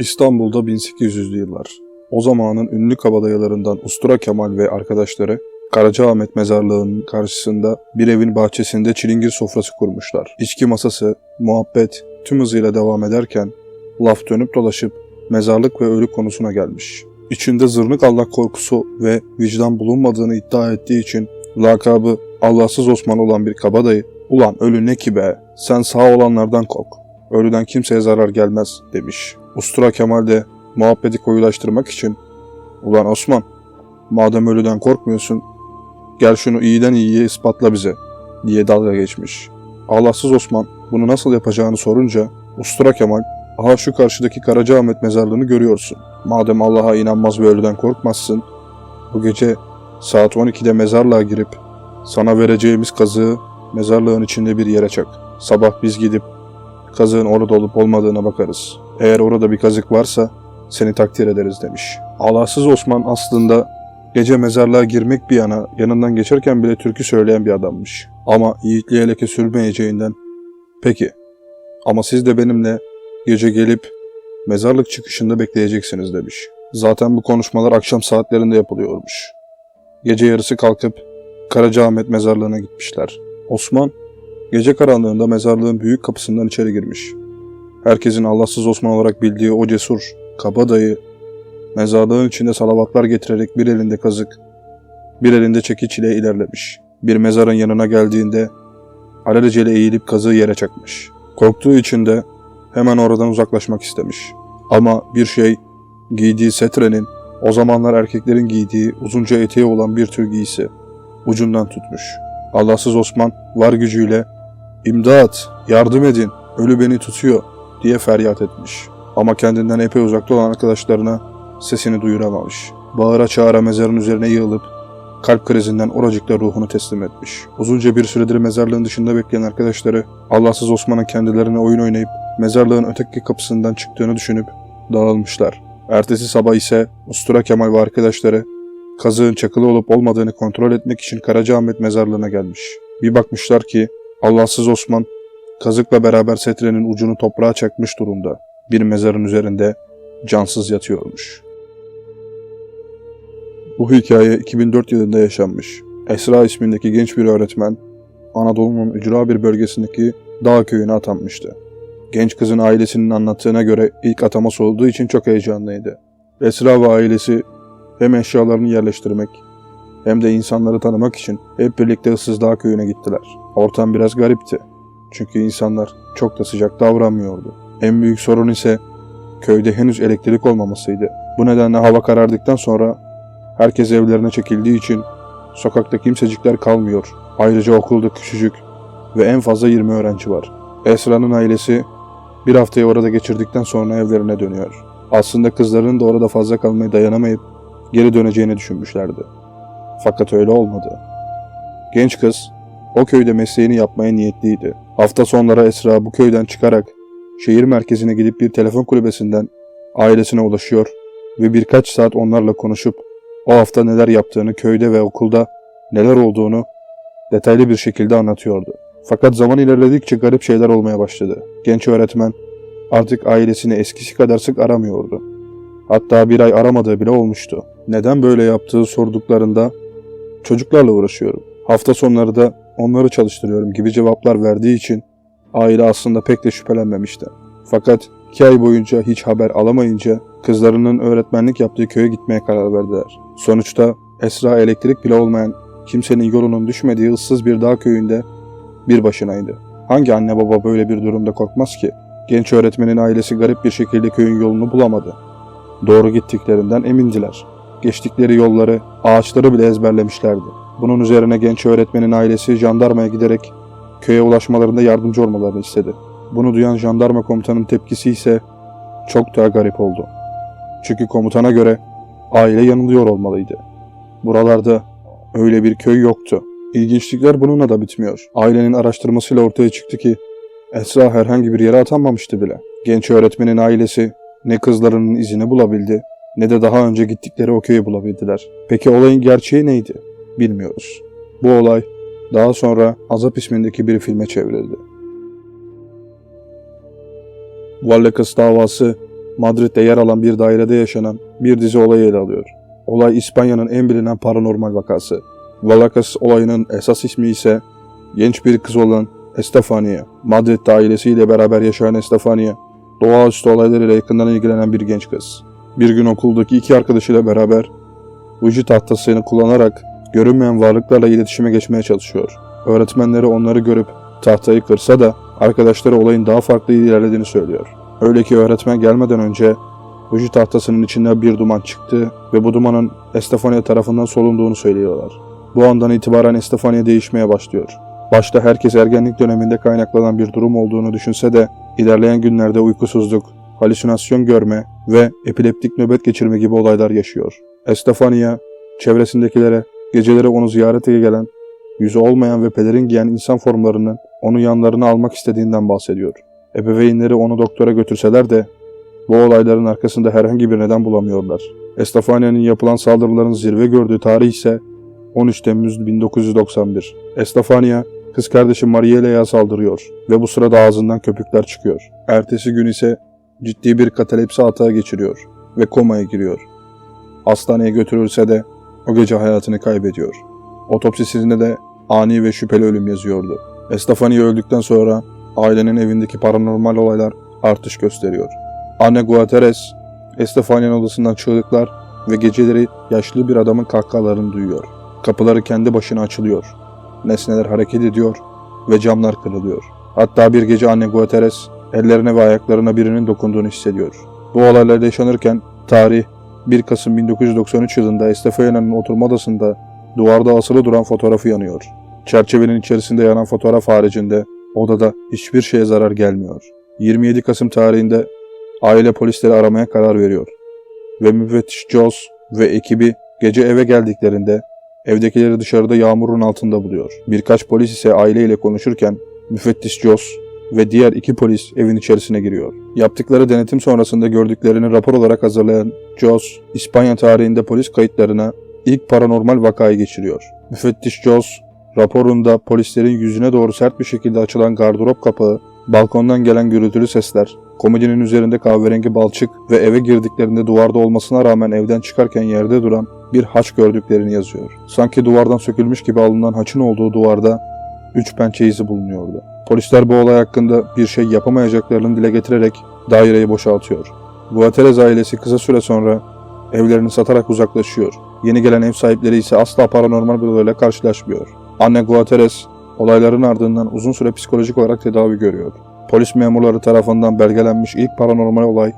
İstanbul'da 1800'lü yıllar. O zamanın ünlü kabadayılarından Ustura Kemal ve arkadaşları Karacaahmet mezarlığının karşısında bir evin bahçesinde çilingir sofrası kurmuşlar. İçki masası, muhabbet tüm hızıyla devam ederken laf dönüp dolaşıp mezarlık ve ölü konusuna gelmiş. İçinde zırnık Allah korkusu ve vicdan bulunmadığını iddia ettiği için lakabı Allahsız Osman olan bir kabadayı ''Ulan ölü ne ki be, sen sağ olanlardan kork, ölüden kimseye zarar gelmez.'' demiş. Ustura Kemal de muhabbeti koyulaştırmak için ''Ulan Osman, madem ölüden korkmuyorsun, gel şunu iyiden iyiye ispatla bize.'' diye dalga geçmiş. Allahsız Osman bunu nasıl yapacağını sorunca Ustura Kemal ''Aha şu karşıdaki Karacaahmet mezarlığını görüyorsun. Madem Allah'a inanmaz ve ölüden korkmazsın, bu gece saat 12'de mezarlığa girip sana vereceğimiz kazığı mezarlığın içinde bir yere çak. Sabah biz gidip kazığın orada olup olmadığına bakarız. Eğer orada bir kazık varsa seni takdir ederiz demiş. Allahsız Osman aslında gece mezarlığa girmek bir yana yanından geçerken bile türkü söyleyen bir adammış. Ama yiğitliğe leke sürmeyeceğinden peki ama siz de benimle gece gelip mezarlık çıkışında bekleyeceksiniz demiş. Zaten bu konuşmalar akşam saatlerinde yapılıyormuş. Gece yarısı kalkıp Karacaahmet mezarlığına gitmişler. Osman gece karanlığında mezarlığın büyük kapısından içeri girmiş. Herkesin Allahsız Osman olarak bildiği o cesur, kabadayı, mezarlığın içinde salavatlar getirerek bir elinde kazık, bir elinde çekiç ile ilerlemiş. Bir mezarın yanına geldiğinde alelacele eğilip kazığı yere çakmış. Korktuğu için de hemen oradan uzaklaşmak istemiş. Ama bir şey giydiği setrenin o zamanlar erkeklerin giydiği uzunca eteği olan bir tür giysi ucundan tutmuş. Allahsız Osman var gücüyle İmdat, yardım edin, ölü beni tutuyor diye feryat etmiş. Ama kendinden epey uzakta olan arkadaşlarına sesini duyuramamış. Bağıra çağıra mezarın üzerine yığılıp kalp krizinden oracıkta ruhunu teslim etmiş. Uzunca bir süredir mezarlığın dışında bekleyen arkadaşları Allahsız Osman'ın kendilerine oyun oynayıp mezarlığın öteki kapısından çıktığını düşünüp dağılmışlar. Ertesi sabah ise Ustura Kemal ve arkadaşları kazığın çakılı olup olmadığını kontrol etmek için Karacaahmet mezarlığına gelmiş. Bir bakmışlar ki Allahsız Osman kazıkla beraber setrenin ucunu toprağa çakmış durumda. Bir mezarın üzerinde cansız yatıyormuş. Bu hikaye 2004 yılında yaşanmış. Esra ismindeki genç bir öğretmen Anadolu'nun ücra bir bölgesindeki dağ köyüne atanmıştı. Genç kızın ailesinin anlattığına göre ilk ataması olduğu için çok heyecanlıydı. Esra ve ailesi hem eşyalarını yerleştirmek hem de insanları tanımak için hep birlikte Issız Dağ köyüne gittiler. Ortam biraz garipti. Çünkü insanlar çok da sıcak davranmıyordu. En büyük sorun ise köyde henüz elektrik olmamasıydı. Bu nedenle hava karardıktan sonra herkes evlerine çekildiği için sokakta kimsecikler kalmıyor. Ayrıca okulda küçücük ve en fazla 20 öğrenci var. Esra'nın ailesi bir haftayı orada geçirdikten sonra evlerine dönüyor. Aslında kızlarının da orada fazla kalmaya dayanamayıp geri döneceğini düşünmüşlerdi. Fakat öyle olmadı. Genç kız o köyde mesleğini yapmaya niyetliydi. Hafta sonları Esra bu köyden çıkarak şehir merkezine gidip bir telefon kulübesinden ailesine ulaşıyor ve birkaç saat onlarla konuşup o hafta neler yaptığını, köyde ve okulda neler olduğunu detaylı bir şekilde anlatıyordu. Fakat zaman ilerledikçe garip şeyler olmaya başladı. Genç öğretmen artık ailesini eskisi kadar sık aramıyordu. Hatta bir ay aramadığı bile olmuştu. Neden böyle yaptığı sorduklarında çocuklarla uğraşıyorum. Hafta sonları da onları çalıştırıyorum gibi cevaplar verdiği için aile aslında pek de şüphelenmemişti. Fakat iki ay boyunca hiç haber alamayınca kızlarının öğretmenlik yaptığı köye gitmeye karar verdiler. Sonuçta Esra elektrik bile olmayan kimsenin yolunun düşmediği ıssız bir dağ köyünde bir başınaydı. Hangi anne baba böyle bir durumda korkmaz ki? Genç öğretmenin ailesi garip bir şekilde köyün yolunu bulamadı. Doğru gittiklerinden emindiler. Geçtikleri yolları, ağaçları bile ezberlemişlerdi. Bunun üzerine genç öğretmenin ailesi jandarmaya giderek köye ulaşmalarında yardımcı olmalarını istedi. Bunu duyan jandarma komutanın tepkisi ise çok daha garip oldu. Çünkü komutana göre aile yanılıyor olmalıydı. Buralarda öyle bir köy yoktu. İlginçlikler bununla da bitmiyor. Ailenin araştırmasıyla ortaya çıktı ki Esra herhangi bir yere atanmamıştı bile. Genç öğretmenin ailesi ne kızlarının izini bulabildi ne de daha önce gittikleri o köyü bulabildiler. Peki olayın gerçeği neydi? Bilmiyoruz. Bu olay daha sonra Azap ismindeki bir filme çevrildi. Wallace davası Madrid'de yer alan bir dairede yaşanan bir dizi olayı ele alıyor. Olay İspanya'nın en bilinen paranormal vakası. Valakas olayının esas ismi ise genç bir kız olan Estefania. Madrid'de ailesiyle beraber yaşayan Estefania, doğaüstü olaylarıyla yakından ilgilenen bir genç kız. Bir gün okuldaki iki arkadaşıyla beraber Uji tahtasını kullanarak görünmeyen varlıklarla iletişime geçmeye çalışıyor. Öğretmenleri onları görüp tahtayı kırsa da arkadaşları olayın daha farklı ilerlediğini söylüyor. Öyle ki öğretmen gelmeden önce Uji tahtasının içinden bir duman çıktı ve bu dumanın Estefania tarafından solunduğunu söylüyorlar. Bu andan itibaren Estefania değişmeye başlıyor. Başta herkes ergenlik döneminde kaynaklanan bir durum olduğunu düşünse de ilerleyen günlerde uykusuzluk, halüsinasyon görme ve epileptik nöbet geçirme gibi olaylar yaşıyor. Estefania, çevresindekilere geceleri onu ziyarete gelen, yüzü olmayan ve pelerin giyen insan formlarının onu yanlarına almak istediğinden bahsediyor. Ebeveynleri onu doktora götürseler de bu olayların arkasında herhangi bir neden bulamıyorlar. Estefania'nın yapılan saldırıların zirve gördüğü tarih ise 13 Temmuz 1991. Estefania, kız kardeşi Mariela'ya saldırıyor ve bu sırada ağzından köpükler çıkıyor. Ertesi gün ise ciddi bir katalepsi atağı geçiriyor ve komaya giriyor. Hastaneye götürülse de o gece hayatını kaybediyor. Otopsisinde de ani ve şüpheli ölüm yazıyordu. Estefania öldükten sonra ailenin evindeki paranormal olaylar artış gösteriyor. Anne Guateres, Estefania'nın odasından çığlıklar ve geceleri yaşlı bir adamın kahkahalarını duyuyor. Kapıları kendi başına açılıyor. Nesneler hareket ediyor ve camlar kırılıyor. Hatta bir gece anne Guateres ellerine ve ayaklarına birinin dokunduğunu hissediyor. Bu olaylar yaşanırken tarih 1 Kasım 1993 yılında Estefania'nın oturma odasında duvarda asılı duran fotoğrafı yanıyor. Çerçevenin içerisinde yanan fotoğraf haricinde odada hiçbir şeye zarar gelmiyor. 27 Kasım tarihinde aile polisleri aramaya karar veriyor. Ve müfettiş Jones ve ekibi gece eve geldiklerinde evdekileri dışarıda yağmurun altında buluyor. Birkaç polis ise aileyle konuşurken müfettiş Jones ve diğer iki polis evin içerisine giriyor. Yaptıkları denetim sonrasında gördüklerini rapor olarak hazırlayan Jones, İspanya tarihinde polis kayıtlarına ilk paranormal vakayı geçiriyor. Müfettiş Jones, raporunda polislerin yüzüne doğru sert bir şekilde açılan gardırop kapağı, balkondan gelen gürültülü sesler, komodinin üzerinde kahverengi balçık ve eve girdiklerinde duvarda olmasına rağmen evden çıkarken yerde duran bir haç gördüklerini yazıyor. Sanki duvardan sökülmüş gibi alınan haçın olduğu duvarda üç pençe izi bulunuyordu. Polisler bu olay hakkında bir şey yapamayacaklarını dile getirerek daireyi boşaltıyor. Guaterrez ailesi kısa süre sonra evlerini satarak uzaklaşıyor. Yeni gelen ev sahipleri ise asla paranormal bir olayla karşılaşmıyor. Anne Guaterrez olayların ardından uzun süre psikolojik olarak tedavi görüyor. Polis memurları tarafından belgelenmiş ilk paranormal olay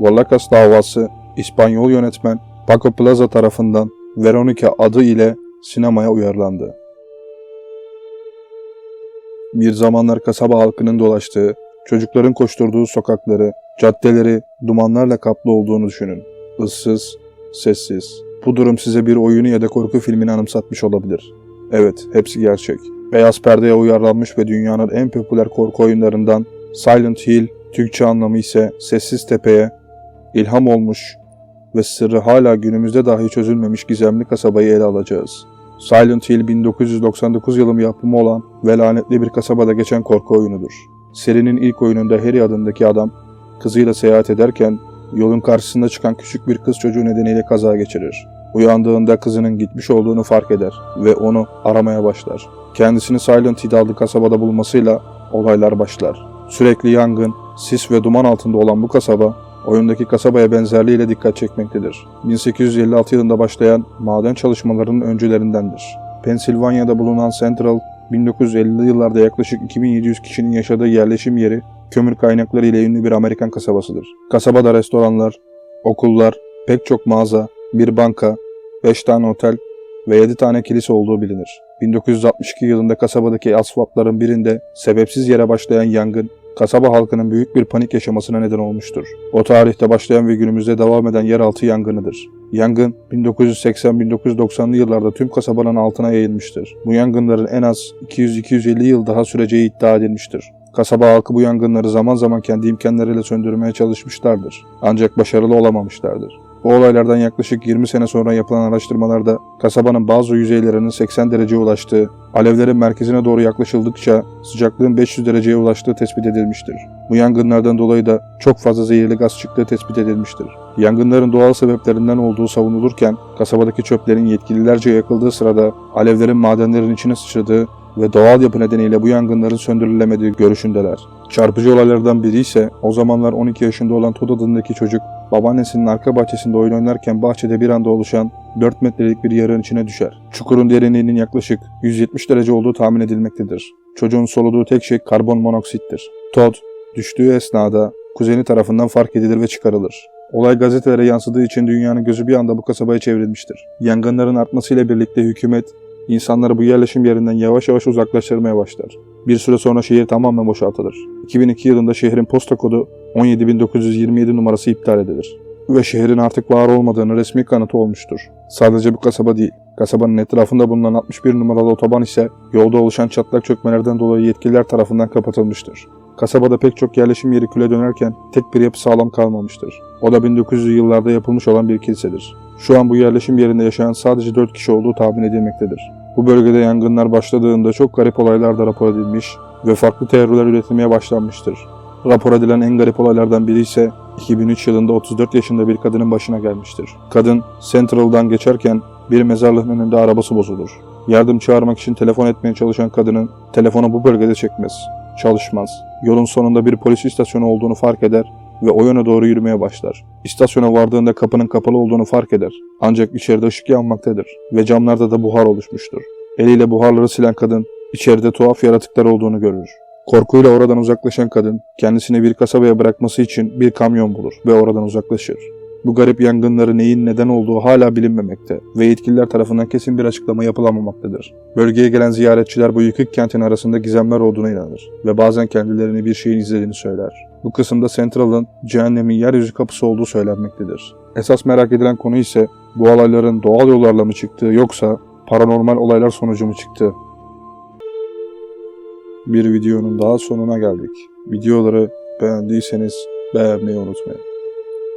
Vallakas davası İspanyol yönetmen Paco Plaza tarafından Veronica adı ile sinemaya uyarlandı. Bir zamanlar kasaba halkının dolaştığı, çocukların koşturduğu sokakları, caddeleri dumanlarla kaplı olduğunu düşünün. Issız, sessiz. Bu durum size bir oyunu ya da korku filmini anımsatmış olabilir. Evet, hepsi gerçek. Beyaz perdeye uyarlanmış ve dünyanın en popüler korku oyunlarından Silent Hill, Türkçe anlamı ise Sessiz Tepe'ye ilham olmuş ve sırrı hala günümüzde dahi çözülmemiş gizemli kasabayı ele alacağız. Silent Hill 1999 yılında yapımı olan ve lanetli bir kasabada geçen korku oyunudur. Serinin ilk oyununda Harry adındaki adam kızıyla seyahat ederken yolun karşısında çıkan küçük bir kız çocuğu nedeniyle kaza geçirir. Uyandığında kızının gitmiş olduğunu fark eder ve onu aramaya başlar. Kendisini Silent Hill adlı kasabada bulmasıyla olaylar başlar. Sürekli yangın, sis ve duman altında olan bu kasaba oyundaki kasabaya benzerliğiyle dikkat çekmektedir. 1856 yılında başlayan maden çalışmalarının öncülerindendir. Pensilvanya'da bulunan Central, 1950'li yıllarda yaklaşık 2700 kişinin yaşadığı yerleşim yeri, kömür kaynakları ile ünlü bir Amerikan kasabasıdır. Kasabada restoranlar, okullar, pek çok mağaza, bir banka, 5 tane otel ve 7 tane kilise olduğu bilinir. 1962 yılında kasabadaki asfaltların birinde sebepsiz yere başlayan yangın, kasaba halkının büyük bir panik yaşamasına neden olmuştur. O tarihte başlayan ve günümüzde devam eden yeraltı yangınıdır. Yangın 1980-1990'lı yıllarda tüm kasabanın altına yayılmıştır. Bu yangınların en az 200-250 yıl daha süreceği iddia edilmiştir. Kasaba halkı bu yangınları zaman zaman kendi imkanlarıyla söndürmeye çalışmışlardır. Ancak başarılı olamamışlardır. Bu olaylardan yaklaşık 20 sene sonra yapılan araştırmalarda kasabanın bazı yüzeylerinin 80 dereceye ulaştığı, alevlerin merkezine doğru yaklaşıldıkça sıcaklığın 500 dereceye ulaştığı tespit edilmiştir. Bu yangınlardan dolayı da çok fazla zehirli gaz çıktığı tespit edilmiştir. Yangınların doğal sebeplerinden olduğu savunulurken kasabadaki çöplerin yetkililerce yakıldığı sırada alevlerin madenlerin içine sıçradığı ve doğal yapı nedeniyle bu yangınların söndürülemediği görüşündeler. Çarpıcı olaylardan biri ise o zamanlar 12 yaşında olan Todd adındaki çocuk babaannesinin arka bahçesinde oyun oynarken bahçede bir anda oluşan 4 metrelik bir yarığın içine düşer. Çukurun derinliğinin yaklaşık 170 derece olduğu tahmin edilmektedir. Çocuğun soluduğu tek şey karbon monoksittir. Todd düştüğü esnada kuzeni tarafından fark edilir ve çıkarılır. Olay gazetelere yansıdığı için dünyanın gözü bir anda bu kasabaya çevrilmiştir. Yangınların artmasıyla birlikte hükümet insanları bu yerleşim yerinden yavaş yavaş uzaklaştırmaya başlar. Bir süre sonra şehir tamamen boşaltılır. 2002 yılında şehrin posta kodu 17927 numarası iptal edilir. Ve şehrin artık var olmadığını resmi kanıtı olmuştur. Sadece bu kasaba değil, kasabanın etrafında bulunan 61 numaralı otoban ise yolda oluşan çatlak çökmelerden dolayı yetkililer tarafından kapatılmıştır. Kasabada pek çok yerleşim yeri küle dönerken tek bir yapı sağlam kalmamıştır. O da 1900'lü yıllarda yapılmış olan bir kilisedir. Şu an bu yerleşim yerinde yaşayan sadece 4 kişi olduğu tahmin edilmektedir. Bu bölgede yangınlar başladığında çok garip olaylar da rapor edilmiş ve farklı terörler üretilmeye başlanmıştır. Rapor edilen en garip olaylardan biri ise 2003 yılında 34 yaşında bir kadının başına gelmiştir. Kadın Central'dan geçerken bir mezarlığın önünde arabası bozulur. Yardım çağırmak için telefon etmeye çalışan kadının telefonu bu bölgede çekmez, çalışmaz. Yolun sonunda bir polis istasyonu olduğunu fark eder ve o yöne doğru yürümeye başlar. İstasyona vardığında kapının kapalı olduğunu fark eder. Ancak içeride ışık yanmaktadır ve camlarda da buhar oluşmuştur. Eliyle buharları silen kadın içeride tuhaf yaratıklar olduğunu görür. Korkuyla oradan uzaklaşan kadın kendisini bir kasabaya bırakması için bir kamyon bulur ve oradan uzaklaşır. Bu garip yangınları neyin neden olduğu hala bilinmemekte ve yetkililer tarafından kesin bir açıklama yapılamamaktadır. Bölgeye gelen ziyaretçiler bu yıkık kentin arasında gizemler olduğuna inanır ve bazen kendilerini bir şeyin izlediğini söyler. Bu kısımda Central'ın cehennemin yeryüzü kapısı olduğu söylenmektedir. Esas merak edilen konu ise bu olayların doğal yollarla mı çıktığı yoksa paranormal olaylar sonucu mu çıktı? Bir videonun daha sonuna geldik. Videoları beğendiyseniz beğenmeyi unutmayın.